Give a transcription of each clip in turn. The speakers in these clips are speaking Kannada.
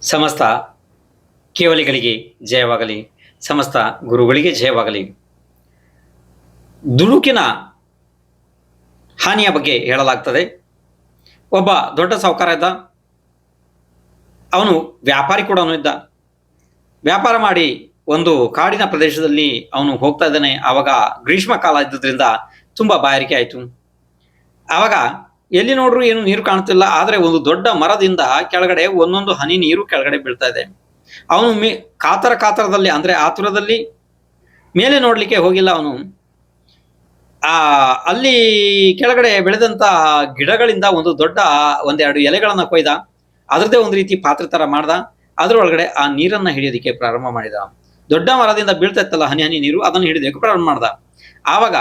ಸಮಸ್ತ ಕೇವಲಿಗಳಿಗೆ ಜಯವಾಗಲಿ, ಸಮಸ್ತ ಗುರುಗಳಿಗೆ ಜಯವಾಗಲಿ. ದುಡುಕಿನ ಹಾನಿಯ ಬಗ್ಗೆ ಹೇಳಲಾಗ್ತದೆ. ಒಬ್ಬ ದೊಡ್ಡ ಸಾಹುಕಾರ ಇದ್ದ. ಅವನು ವ್ಯಾಪಾರಿ ಕೂಡ ಇದ್ದ. ವ್ಯಾಪಾರ ಮಾಡಿ ಒಂದು ಕಾಡಿನ ಪ್ರದೇಶದಲ್ಲಿ ಅವನು ಹೋಗ್ತಾ ಇದ್ದಾನೆ. ಆವಾಗ ಗ್ರೀಷ್ಮ ಕಾಲ ಇದ್ದದ್ರಿಂದ ತುಂಬ ಬಾಯಾರಿಕೆ ಆಯಿತು. ಆವಾಗ ಎಲ್ಲಿ ನೋಡ್ರು ಏನು ನೀರು ಕಾಣ್ತಿಲ್ಲ, ಆದರೆ ಒಂದು ದೊಡ್ಡ ಮರದಿಂದ ಕೆಳಗಡೆ ಒಂದೊಂದು ಹನಿ ನೀರು ಕೆಳಗಡೆ ಬೀಳ್ತಾ ಇದೆ. ಅವನು ಮೇ, ಕಾತರ ಕಾತರದಲ್ಲಿ, ಅಂದ್ರೆ ಆತುರದಲ್ಲಿ ಮೇಲೆ ನೋಡ್ಲಿಕ್ಕೆ ಹೋಗಿಲ್ಲ ಅವನು. ಆ, ಅಲ್ಲಿ ಕೆಳಗಡೆ ಬೆಳೆದಂತ ಗಿಡಗಳಿಂದ ಒಂದು ದೊಡ್ಡ ಒಂದೆರಡು ಎಲೆಗಳನ್ನ ಕೊಯ್ದ. ಅದರದೇ ಒಂದು ರೀತಿ ಪಾತ್ರೆ ತರ ಮಾಡ್ದ. ಅದರೊಳಗಡೆ ಆ ನೀರನ್ನ ಹಿಡಿಯೋದಕ್ಕೆ ಪ್ರಾರಂಭ ಮಾಡಿದ. ದೊಡ್ಡ ಮರದಿಂದ ಬೀಳ್ತಾ ಇತ್ತಲ್ಲ ಹನಿ ಹನಿ ನೀರು, ಅದನ್ನು ಹಿಡಿದಕ್ಕೆ ಪ್ರಾರಂಭ ಮಾಡ್ದ. ಆವಾಗ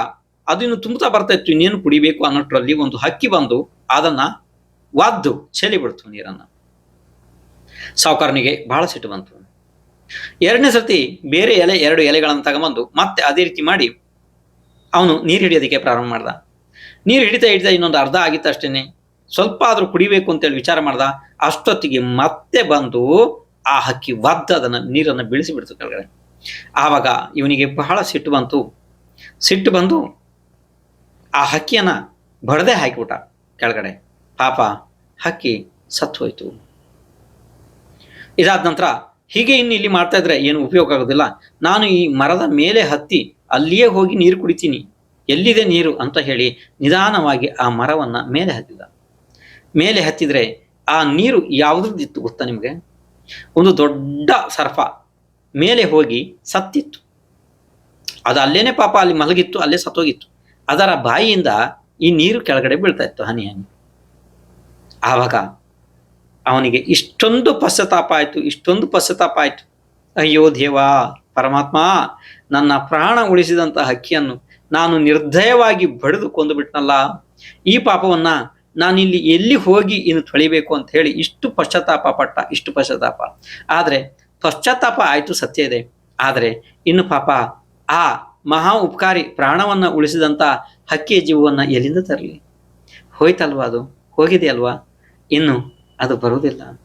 ಅದು ಇನ್ನು ತುಂಬುತ್ತಾ ಬರ್ತಾ ಇತ್ತು, ಇನ್ನೇನು ಕುಡಿಬೇಕು ಅನ್ನೋಟ್ರಲ್ಲಿ ಒಂದು ಹಕ್ಕಿ ಬಂದು ಅದನ್ನ ವಾದ್ದು ಚೆಲಿ ಬಿಡ್ತು ನೀರನ್ನ. ಸಾವುಕಾರನಿಗೆ ಬಹಳ ಸಿಟ್ಟು ಬಂತು. ಎರಡನೇ ಸರ್ತಿ ಬೇರೆ ಎಲೆ, ಎರಡು ಎಲೆಗಳನ್ನು ತಗೊಂಬಂದು ಮತ್ತೆ ಅದೇ ರೀತಿ ಮಾಡಿ ಅವನು ನೀರು ಹಿಡಿಯೋದಕ್ಕೆ ಪ್ರಾರಂಭ ಮಾಡ್ದ. ನೀರು ಹಿಡಿತಾ ಹಿಡಿತಾ ಇನ್ನೊಂದು ಅರ್ಧ ಆಗಿತ್ತು ಅಷ್ಟೇನೆ. ಸ್ವಲ್ಪ ಆದ್ರೂ ಕುಡಿಬೇಕು ಅಂತೇಳಿ ವಿಚಾರ ಮಾಡ್ದ. ಅಷ್ಟೊತ್ತಿಗೆ ಮತ್ತೆ ಬಂದು ಆ ಹಕ್ಕಿ ವದ್ದ ಅದನ್ನ ನೀರನ್ನು ಬೀಳಿಸಿ ಬಿಡ್ತು ಕೆಳಗಡೆ. ಆವಾಗ ಇವನಿಗೆ ಬಹಳ ಸಿಟ್ಟು ಬಂತು. ಸಿಟ್ಟು ಬಂದು ಆ ಹಕ್ಕಿಯನ್ನ ಬಡದೆ ಹಾಕಿಬಿಟ್ಟ ಕೆಳಗಡೆ. ಪಾಪ, ಹಕ್ಕಿ ಸತ್ತು ಹೋಯ್ತು ಇದಾದ ನಂತರ ಹೀಗೆ ಇನ್ನು ಇಲ್ಲಿ ಮಾಡ್ತಾ ಇದ್ರೆ ಏನು ಉಪಯೋಗ ಆಗೋದಿಲ್ಲ. ನಾನು ಈ ಮರದ ಮೇಲೆ ಹತ್ತಿ ಅಲ್ಲಿಯೇ ಹೋಗಿ ನೀರು ಕುಡಿತೀನಿ. ಎಲ್ಲಿದೆ ನೀರು ಅಂತ ಹೇಳಿ ನಿಧಾನವಾಗಿ ಆ ಮರವನ್ನ ಮೇಲೆ ಹತ್ತಿದ. ಮೇಲೆ ಹತ್ತಿದ್ರೆ ಆ ನೀರು ಯಾವುದ್ರದ್ದಿತ್ತು ಗೊತ್ತಾ ನಿಮಗೆ? ಒಂದು ದೊಡ್ಡ ಸರ್ಫ ಮೇಲೆ ಹೋಗಿ ಸತ್ತಿತ್ತು. ಅದು ಅಲ್ಲೇನೆ ಪಾಪ ಅಲ್ಲಿ ಮಲಗಿತ್ತು, ಅಲ್ಲೇ ಸತ್ತೋಗಿತ್ತು. ಅದರ ಬಾಯಿಯಿಂದ ಈ ನೀರು ಕೆಳಗಡೆ ಬೀಳ್ತಾ ಇತ್ತು, ಹನಿ ಹನಿ. ಆವಾಗ ಅವನಿಗೆ ಇಷ್ಟೊಂದು ಪಶ್ಚಾತ್ತಾಪ ಆಯಿತು, ಇಷ್ಟೊಂದು ಪಶ್ಚಾತ್ತಾಪ ಆಯಿತು. ಅಯ್ಯೋ ದೇವ, ಪರಮಾತ್ಮ, ನನ್ನ ಪ್ರಾಣ ಉಳಿಸಿದಂತಹ ಹಕ್ಕಿಯನ್ನು ನಾನು ನಿರ್ದಯವಾಗಿ ಬಡಿದು ಕೊಂದು ಬಿಟ್ನಲ್ಲ, ಈ ಪಾಪವನ್ನ ನಾನಿಲ್ಲಿ ಎಲ್ಲಿ ಹೋಗಿ ಇನ್ನು ತೊಳಿಬೇಕು ಅಂತ ಹೇಳಿ ಇಷ್ಟು ಪಶ್ಚಾತ್ತಾಪ ಪಟ್ಟ, ಇಷ್ಟು ಪಶ್ಚಾತ್ತಾಪ. ಆದರೆ ಪಶ್ಚಾತ್ತಾಪ ಆಯಿತು ಸತ್ಯ ಇದೆ. ಆದರೆ ಇನ್ನು ಪಾಪ ಆ ಮಹಾ ಉಪಕಾರಿ ಪ್ರಾಣವನ್ನು ಉಳಿಸಿದಂಥ ಹಕ್ಕಿಯ ಜೀವವನ್ನು ಎಲ್ಲಿಂದ ತರಲಿ? ಹೋಯ್ತಲ್ವಾ ಅದು? ಹೋಗಿದೆ ಅಲ್ವಾ ಇನ್ನು ಅದು ಬರುವುದಿಲ್ಲ.